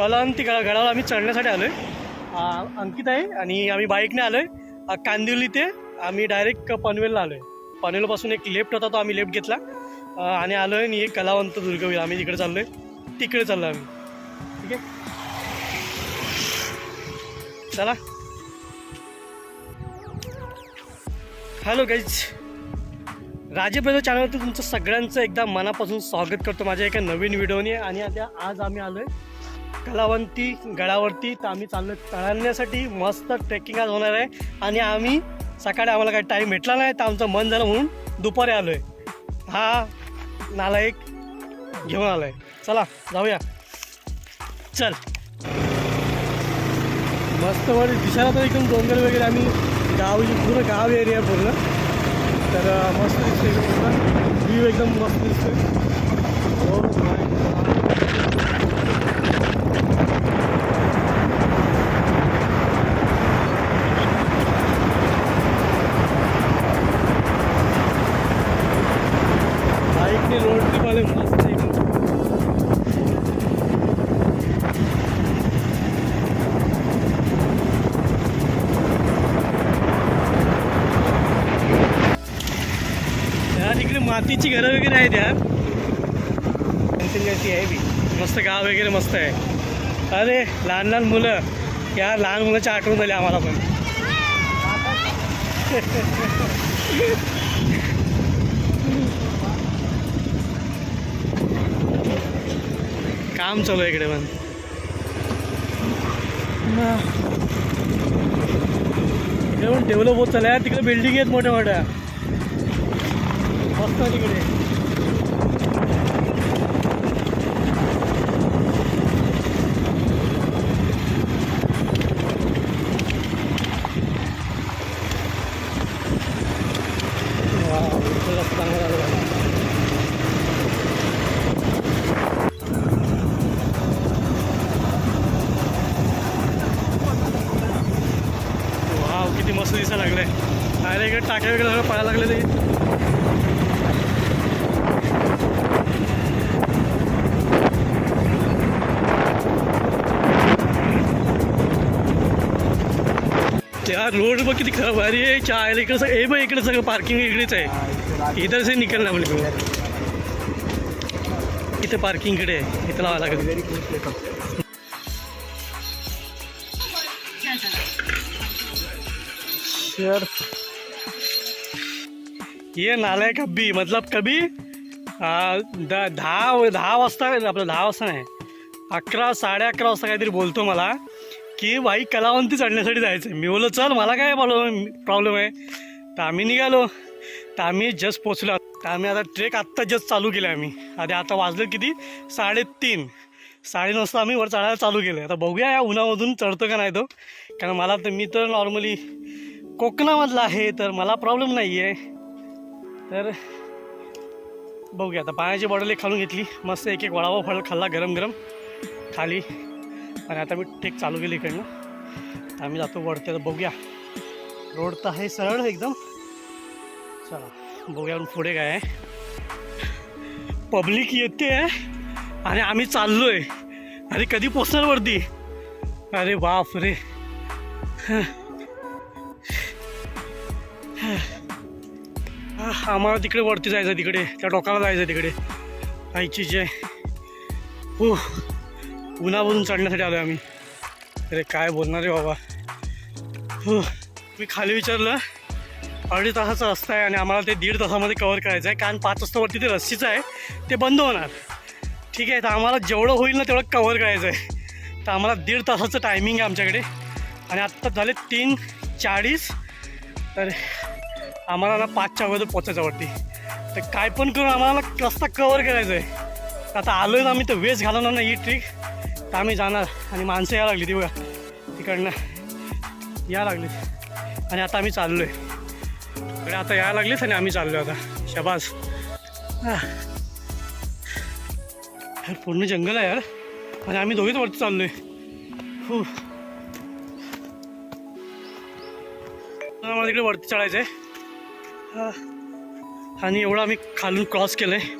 कलांती गडा गडावर आम्ही चढण्यासाठी आलो आहे अंकित आहे आणि आम्ही बाईकने आलो आहे कांदिवली ते आम्ही डायरेक्ट पनवेलला आलो आहे पनवेलपासून एक लेफ्ट होता तो आम्ही लेफ्ट घेतला. आणि आलो आहे आणि एक कलावंत दुर्गवीर आम्ही तिकडे चाललो आहे तिकडे चाललो आम्ही. ठीक आहे? चला. हॅलो गाईज राजेप्रजा चॅनलवरती तुमचं सगळ्यांचं एकदा मनापासून स्वागत करतो. माझ्या एका नवीन व्हिडिओने आणि आता आज आम्ही आलो आहे कलावंती गडावरती तर आम्ही चाललो तळण्यासाठी मस्त ट्रेकिंग आज होणार आहे. आणि आम्ही सकाळी आम्हाला काही टाईम भेटला नाही तर आमचं मन झालं म्हणून दुपारी आलो आहे हा नालायक घेऊन आलो आहे चला जाऊया. चल. मस्त वर दिसायला तर एकदम डोंगर वगैरे. आम्ही गाव पूर्ण गाव एरिया पूर्ण. तर मस्त दिसते एकदम पूर्ण व्ह्यू एकदम मस्त दिसतोय. रोड ट्रिप या तिकडे मातीची घरं वगैरे आहेत यार. कशी आहे बी. मस्त गाव वगैरे मस्त आहे. अरे लहान लहान मुलं. या लहान मुलाच्या आठवण झाली आम्हाला पण. काम चालू आहे इकडे पण. इकडे पण डेव्हलप होत चाललं तिकडे बिल्डिंग आहेत मोठ्या मोठ्या मस्त तिकडे. वाव लागलं आहे दिसायला अरे इकडे टाक्या वगैरे सगळं पळायला लागले ते त्या रोड बघ किती खराब आहे. अरे चायला इकडे सगळं ए बघ इकडे सगळं पार्किंग इकडेच आहे. इधर से निकलना म्हणजे इथे पार्किंग इकडे आहे. इथं लावायला लागेल. यार ये नालाय कभी मतलब कभी दहा दहा वाजता आपलं दहा वाजता नाही. अकरा साडे अकरा वाजता काहीतरी बोलतो मला की बाई कलावंती चढण्यासाठी जायचं मी बोललो चल मला काय प्रॉब्लेम प्रॉब्लेम आहे? तर आम्ही निघालो. तर आम्ही जस्ट पोचलो तर आम्ही आता ट्रेक आत्ता जस्ट चालू केलं आम्ही. आधी आता वाजलं किती? साडेतीन. साडे वाजता आम्ही वर चढायला चालू केलं आता बघूया या उन्हामधून चढतो का नाही तो. कारण मला तर मी तर नॉर्मली कोकणामधला आहे तर मला प्रॉब्लेम नाही आहे तर बघूया आता पाण्याची बॉटल एक खालून घेतली. मस्त एक एक वळावा फळ खाल्ला गरम गरम खाली. आणि आता मी टेक चालू केली इकडनं. तर आम्ही जातो वडते तर बघूया. रोड तर आहे सरळ एकदम. चला बघूया पुढे काय आहे. पब्लिक येते आणि आम्ही चाललोय. अरे कधी पोचणार वरती? अरे बाप रे आम्हाला तिकडे वरती जायचं तिकडे. त्या टोकाला जायचं तिकडे. आईची जय हो उन्हावरून चढण्यासाठी आलो आम्ही. अरे काय बोलणार आहे बाबा. हो मी खाली विचारलं अडीच तासाचा रस्ता आहे आणि आम्हाला ते दीड तासामध्ये कवर करायचं आहे कारण पाच वाजतावरती ते रस्सीचं आहे ते बंद होणार. ठीक आहे तर आम्हाला जेवढं होईल ना तेवढं कवर करायचं आहे तर आम्हाला दीड तासाचं टायमिंग आहे आमच्याकडे. आणि आत्ता झाले तीन चाळीस. तर आम्हाला ना पाचच्या अगोदर पोचायचं वाटते तर काय पण करून आम्हाला रस्ता कवर करायचा आहे आता आलो आहे ना आम्ही तर वेस्ट घालवणार ना ही ट्रिक तर आम्ही जाणार आणि माणसं यायला लागली ती बघा. तिकडनं या लागली आणि आता आम्ही चाललो आहे तिकडे आता यायला लागलीच आणि आम्ही चाललो आता. शबाज यार पूर्ण जंगल आहे यार. आणि आम्ही दोघीच वरती चाललो आहे हो आम्हाला तिकडे वरती चढायचं आहे आणि एवढं आम्ही खालून क्रॉस केलं आहे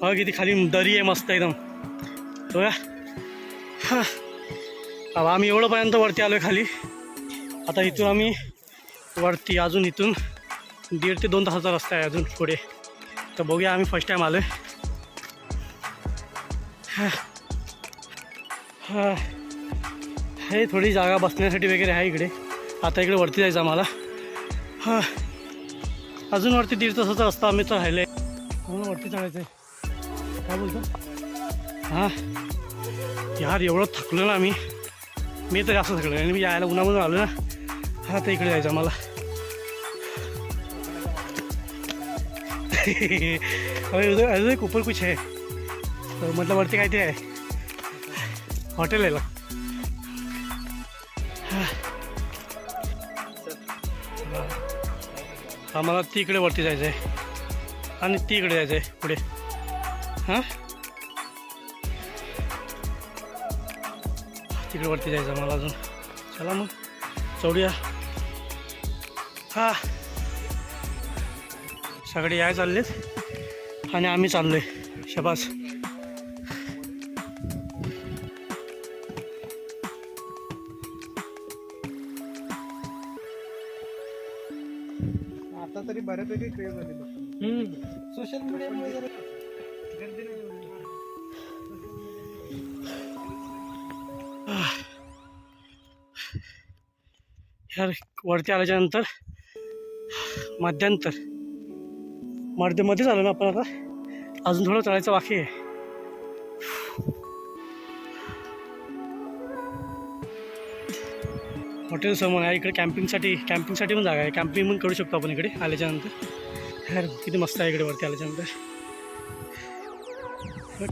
बघा किती खाली दरी आहे मस्त एकदम. बघा. हां. आम्ही एवढंपर्यंत वरती आलो आहे खाली. आता इथून आम्ही वरती अजून इथून दीड ते दोन तासाचा रस्ता आहे अजून पुढे. तर बघूया आम्ही फर्स्ट टाईम आलो आहे हे. थोडी जागा बसण्यासाठी वगैरे आहे इकडे. आता इकडे वरती जायचं आम्हाला. हां. अजून वरती दीड तासाचा असता आम्ही तर राहिले म्हणून वरती चढायचं आहे काय बोलतो? हां? यार एवढं थकलो ना आम्ही. मी तर जास्त थकलो आणि मी यायला उन्हामधून आलो ना. हा तर इकडे जायचं आम्हाला. अरे उधर एक ऊपर कुछ आहे तो वरती काय ते आहे. हॉटेल आहे आम्हाला ती इकडे वरती जायचं आहे आणि ती इकडे जायचं आहे पुढे. हां? तिकडे वरती जायचं आम्हाला अजून. चला मग चौडूया हा. सगळे याय चाललेत. आणि आम्ही चाललो आहे शबास. आता तरी बऱ्यापैकी क्रेज झाली. सोशल मीडियामुळे जरा गर्दी नाही एवढी. यार वरती आल्याच्यानंतर मध्यांतरमध्ये मध्ये झालं ना आपण आता अजून थोडं चढायचं बाकी आहे हॉटेल आहे. इकडे कॅम्पिंगसाठी कॅम्पिंगसाठी पण जागा आहे. कॅम्पिंग पण करू शकतो आपण इकडे आल्याच्या नंतर यार किती मस्त आहे इकडे वरती आल्याच्या नंतर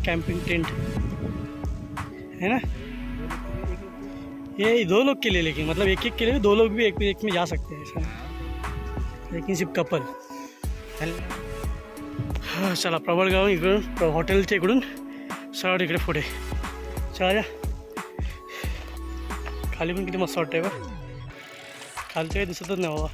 कॅम्पिंग टेंट है ना? ये दो लोग के लिए लेकिन मतलब एक एक के लिए दो लोग भी एक एक में जा सकते हैं, ऐसा लेकिन सिर्फ़ कपल हाँ, चला प्रबळगाव इकडून हॉटेलच्या इकडून सरळ इकडे पुढे. चला या खाली किती मस्त वाटतंय बा खालचे काही दिसतच नाही बाबा.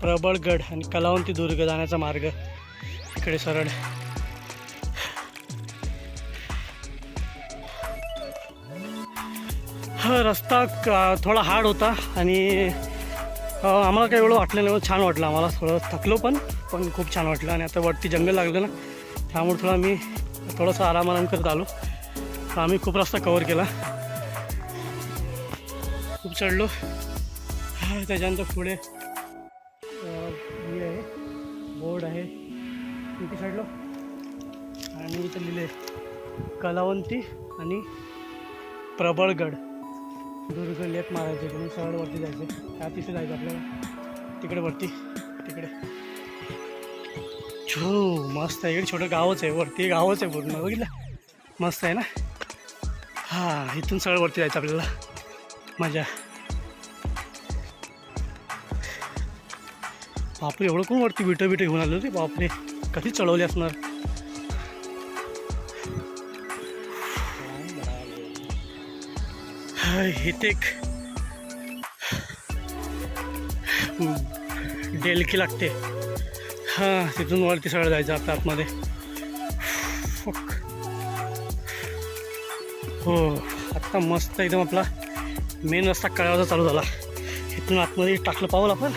प्रबळगड आणि कलावंती दुर्ग जाण्याचा मार्ग. इकडे सरळ. हा रस्ता थोडा हार्ड होता आणि आम्हाला काही एवढं वाटलं नाही छान वाटलं. आम्हाला थोडं थकलो पण. पण खूप छान वाटलं आणि आता वरती जंगल लागलं ना त्यामुळे थोडं आम्ही थोडंसं आराम आराम करत आलो. तर आम्ही खूप रस्ता कवर केला. खूप चढलो. हा, त्याच्यानंतर पुढे हे आहे बोर्ड आहे. तिथे चढलो आणि इथं लिहिले कलावंती आणि प्रबळगड. दुर्ग लेक मारायचे म्हणून सरळवरती जायचं त्या तिथे जायचं आपल्याला. तिकडे वरती तिकडे. छो मस्त आहे. इकडे छोटं गावच आहे वरती गावच आहे पूर्ण. बघितलं? मस्त आहे ना? हां इथून सगळं वरती जायचं आपल्याला. मजा. बापरे एवढं कोण वरती बिटं बिटं घेऊन आलो होते? बापरे कधी चढवले असणार? हाय, इथे डेलकी लागते. हां तिथून वरती सगळं जायचं आपल्या आतमध्ये. हो आत्ता मस्त एकदम आपला मेन रस्ता कळावाचा चालू झाला. इथून आतमध्ये टाकलं पाऊल आपण.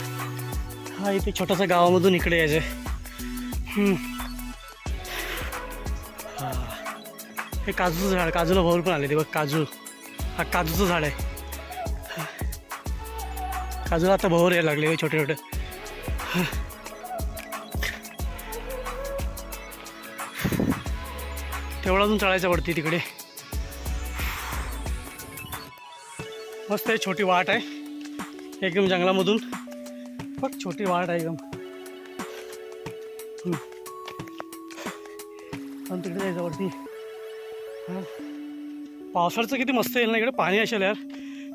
हा इथे छोटासा गावामधून इकडे यायचं हां. हे काजूचं झाड काजूला भाऊर पण आले ते बघ काजू. हा काजूचं झाड आहे. काजूला आता भोवर यायला लागले छोटे छोटे हां. तेवढा अजून चढायचं वरती तिकडे. मस्त आहे छोटी वाट आहे. एकदम जंगलामधून. फक्त छोटी वाट आहे एकदम. पण तिकडे जायचं वरती. हां. पावसाळ्याचं किती मस्त येईल ना इकडे. पाणी असेल यार.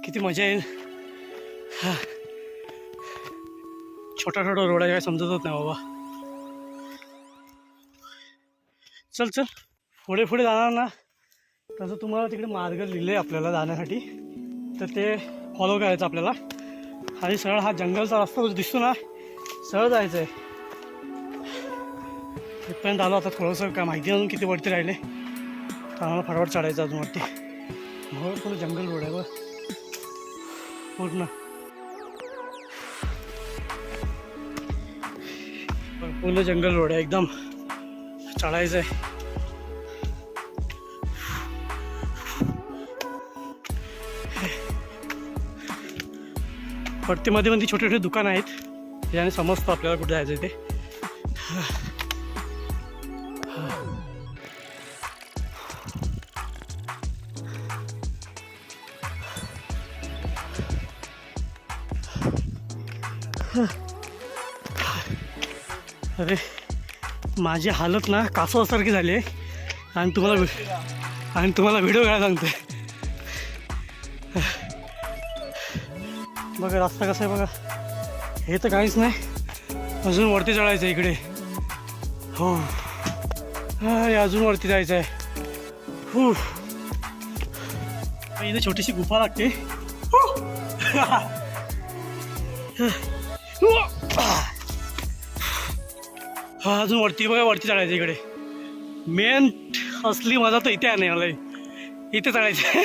किती मजा येईल. हा. छोटा छोटा रोड आहे काय समजतच नाही बाबा. चल चल. पुढे पुढे जाणार ना तसं तुम्हाला तिकडे मार्ग लिहिले आपल्याला जाण्यासाठी. तर ते फॉलो करायचं आपल्याला. आणि सरळ हा जंगलचा रस्ता दिसतो ना सरळ जायचं आहे इथपर्यंत आलो आता थोडंसं काय माहिती अजून किती वरती राहिले. तर आम्हाला फटाफट चढायचं अजून वरती. मग थोडं जंगल रोड आहे बरं पूर्ण. पूर्ण जंगल रोड आहे एकदम. चढायचं आहे वरती मध्ये मध्ये छोटे छोटे दुकान आहेत. त्याने समजतं आपल्याला कुठे जायचं आहे ते. अरे माझी हालत ना कासवासारखी झाली आहे. आणि तुम्हाला आणि तुम्हाला व्हिडिओ काय सांगते बघा रस्ता कसा आहे बघा. हे तर काहीच नाही. अजून वरती चढायचं आहे इकडे. हो. अरे अजून वरती जायचं आहे हू इथे छोटीशी गुफा लागते. हा. अजून वरती बघा वरती चढायचं इकडे. मेन असली मजा तर इथे आहे नाही मला इथे चढायचं आहे.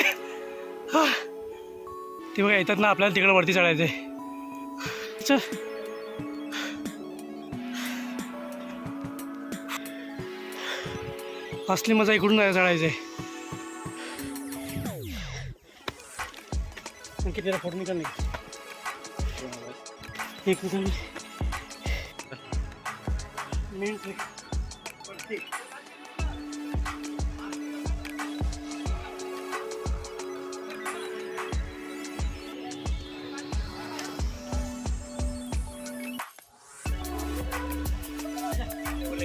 ते बघा येतात ना आपल्याला तिकडं वरती चढायचं. आहे चल. असली मजा इकडून चढायचं. आहे आणखी त्याला फोटो निकाल नाही एक मिनिट. Main trick.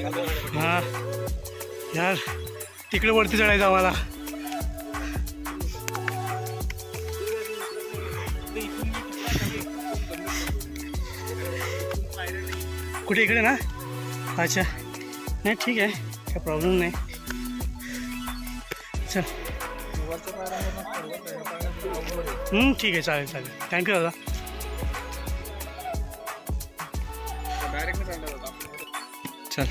हा. यार तिकडे वरती चढायचं आम्हाला. कुठे इकडे ना? अच्छा. नाही ठीक आहे. काय प्रॉब्लेम नाही. चल. ठीक आहे चालेल चालेल. थँक्यू दादा. चल।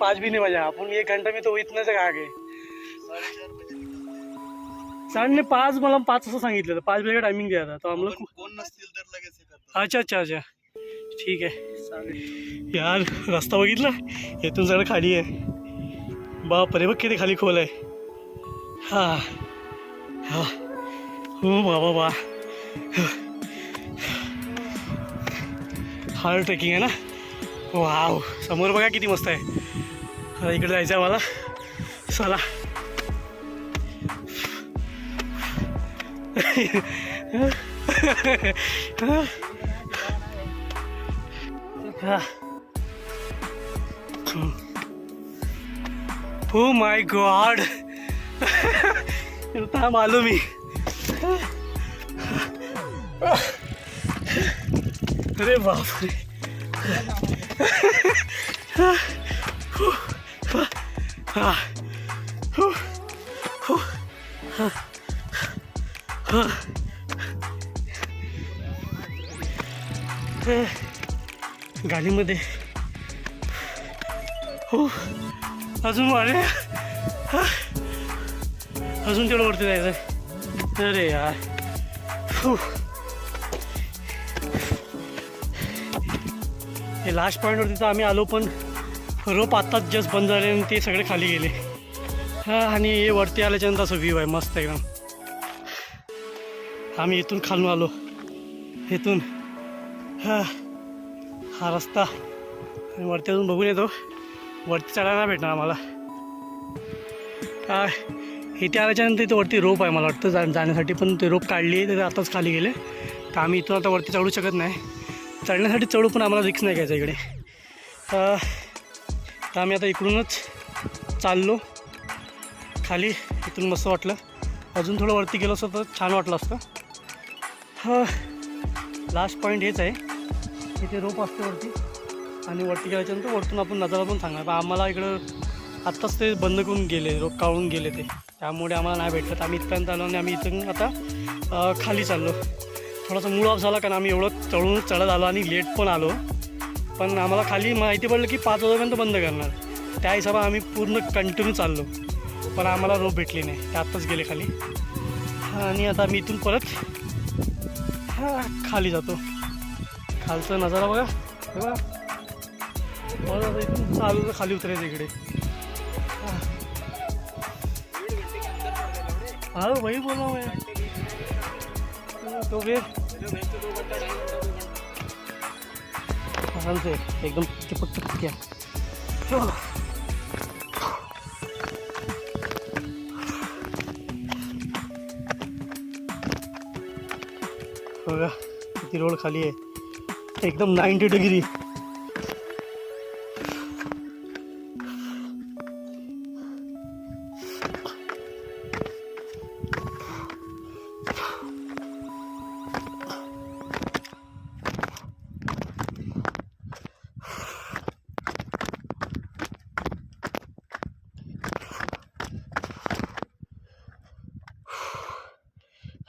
पाँच भी नहीं बजा। अपन एक घंटा में तो इतने से आ गए। सरांनी पाच मला पाच असं सांगितलं पाच वेगळा टायमिंग द्या तो आम्हाला कोण नसतील तर लगेच. अच्छा अच्छा अच्छा. ठीक आहे. यार रस्ता बघितला? येथून सगळं खाली आहे. बाप रे बघ किती खाली खोल आहे. हा. हा. हो बाबा बा. हार्ड ट्रेकिंग आहे ना? वाव. समोर बघा किती मस्त आहे. आता इकडे जायचं आहे मला चला. हो माय गॉड था मालूम ही। अरे बाप रे। हा. गाडीमध्ये. हो अजून वारे. अजून तेवढं वरती जायचं अरे यार. हे लास्ट पॉईंटवरती तर आम्ही आलो पण रोप आत्ताच जस्ट बंद झाले आणि ते सगळे खाली गेले. हां आणि हे वरती आल्याच्यानंतर असं व्ह्यू आहे मस्त एकदम. आम्ही इथून खालून आलो. इथून हा हा रस्ता. आणि वरती अजून बघून येतो. वरती चढायला नाही भेटणार आम्हाला. काय? इथे आल्याच्यानंतर इथं वरती रोप आहे मला वाटतं जा जाण्यासाठी. पण ते रोप काढली तर आताच खाली गेले. तर आम्ही इथून आता वरती चढू शकत नाही. चढण्यासाठी चढू पण आम्हाला रिक्स नाही घ्यायचा इकडे. तर आम्ही आता इकडूनच चाललो. खाली इथून मस्त वाटलं. अजून थोडं वरती गेलो असतं तर छान वाटलं असतं. हा लास्ट पॉईंट हेच आहे. इथे रोप असते वरती. आणि वरती गेल्याच्यानंतर वरतून आपण नजारा पण सांगणार. पण आम्हाला इकडं आत्ताच ते बंद करून गेले रोप काढून गेले ते. त्यामुळे आम्हाला नाही भेटलं आम्ही इथपर्यंत आलो आणि आम्ही इथून आता खाली चाललो. थोडासा मूड ऑफ झाला कारण आम्ही एवढं चढून चढत आलो आणि लेट पण आलो. पण आम्हाला खाली माहिती पडलं की पाच वाजेपर्यंत बंद करणार. त्या हिशोबा आम्ही पूर्ण कंटिन्यू चाललो. पण आम्हाला रोप भेटली नाही. ते आत्ताच गेले खाली. आणि आता आम्ही इथून परत हा, खाली जातो. खालचा नजारा बघा. हे बघा. बघा इथून चालू खाली उतरायचं इकडे. हा. वही बोला मैं तो फिर आराम से एकदम चिपक चिपक किया चलो बघा किती रोड खाली आहे. एकदम नाईन्टी डिग्री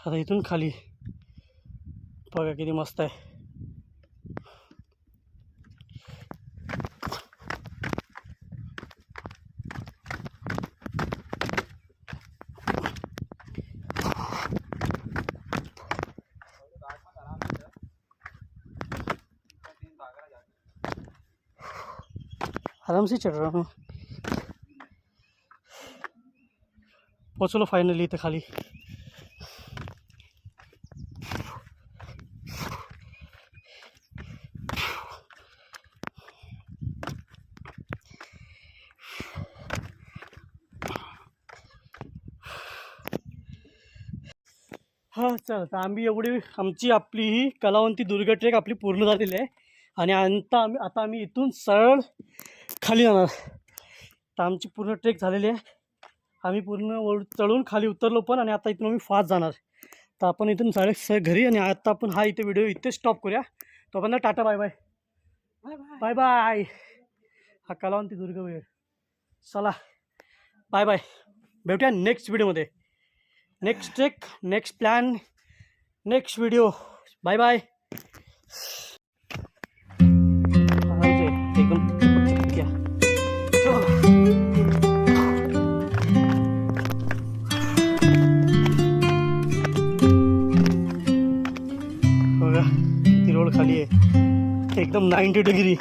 आता इथून खाली. बघा किती मस्त आहे. आराम से चढ़ रहा हूँ. पोचलो फाइनली इथं खाली. हा चल तर आम्ही एवढी आमची आपली ही कलावंती दुर्ग ट्रेक आपली पूर्ण झालेली आहे. आणि आता आम्ही आता आम्ही इथून सरळ खाली जाणार. तर आमची पूर्ण ट्रेक झालेली आहे. आम्ही पूर्ण वर चढून खाली उतरलो पण आणि आता इथून आम्ही फास्ट जाणार. तर आपण इथून जाळे स घरी आणि आता आपण हा इथे व्हिडिओ इथे स्टॉप करूया. तोपर्यंत tata bye bye bye bye हा कलावंती दुर्ग वेळ. चला. बाय बाय भेटूया नेक्स्ट व्हिडिओमध्ये next trek next plan next video bye bye एकदम किया. Ninety degree